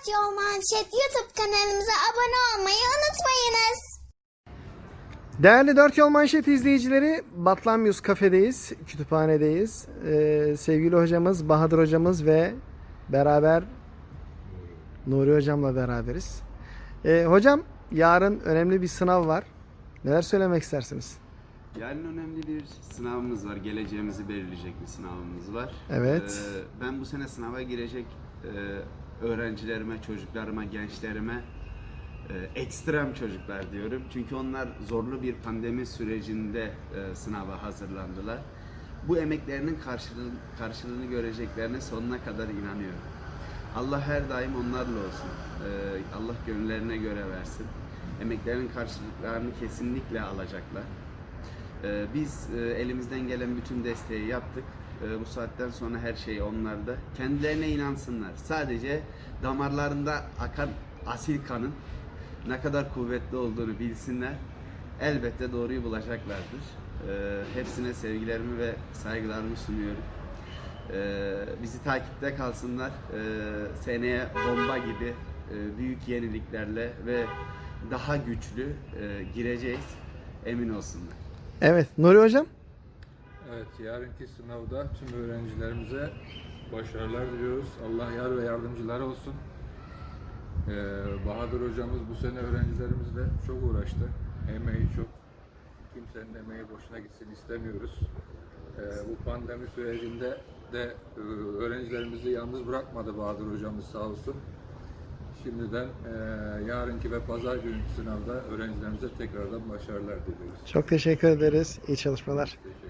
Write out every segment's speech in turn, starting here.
Dört Yol Manşet YouTube kanalımıza abone olmayı unutmayınız. Değerli Dört Yol Manşet izleyicileri, Batlamyus kafedeyiz, kütüphanedeyiz. Ee, sevgili hocamız Bahadır hocamız ve beraber Nuri hocamla beraberiz. Ee, hocam yarın önemli bir sınav var. Neler söylemek istersiniz? Yarın önemli bir sınavımız var. Geleceğimizi belirleyecek bir sınavımız var. Evet. Ee, ben bu sene sınava girecek e, öğrencilerime, çocuklarıma, gençlerime e, ekstrem çocuklar diyorum. Çünkü onlar zorlu bir pandemi sürecinde e, sınava hazırlandılar. Bu emeklerinin karşılığını, karşılığını göreceklerine sonuna kadar inanıyorum. Allah her daim onlarla olsun. Ee, Allah gönüllerine göre versin. Emeklerinin karşılıklarını kesinlikle alacaklar. Ee, Biz e, elimizden gelen bütün desteği yaptık. Ee, Bu saatten sonra her şey onlarda. Kendilerine inansınlar. Sadece damarlarında akan asil kanın ne kadar kuvvetli olduğunu bilsinler. Elbette doğruyu bulacaklardır. Ee, Hepsine sevgilerimi ve saygılarımı sunuyorum. Ee, Bizi takipte kalsınlar. Seneye bomba gibi e, büyük yeniliklerle ve daha güçlü e, gireceğiz. Emin olsunlar. Evet, Nuri hocam. Evet, yarınki sınavda tüm öğrencilerimize başarılar diliyoruz. Allah yar ve yardımcıları olsun. Ee, Bahadır hocamız bu sene öğrencilerimizle çok uğraştı. Emeği çok. Kimsenin emeği boşuna gitsin istemiyoruz. Ee, bu pandemi sürecinde de e, öğrencilerimizi yalnız bırakmadı Bahadır hocamız sağ olsun. Şimdiden e, yarınki ve pazar günkü sınavda öğrencilerimize tekrardan başarılar diliyoruz. Çok teşekkür ederiz. İyi çalışmalar. Teşekkür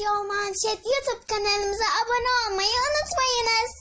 Yol Manşet YouTube kanalımıza abone olmayı unutmayınız.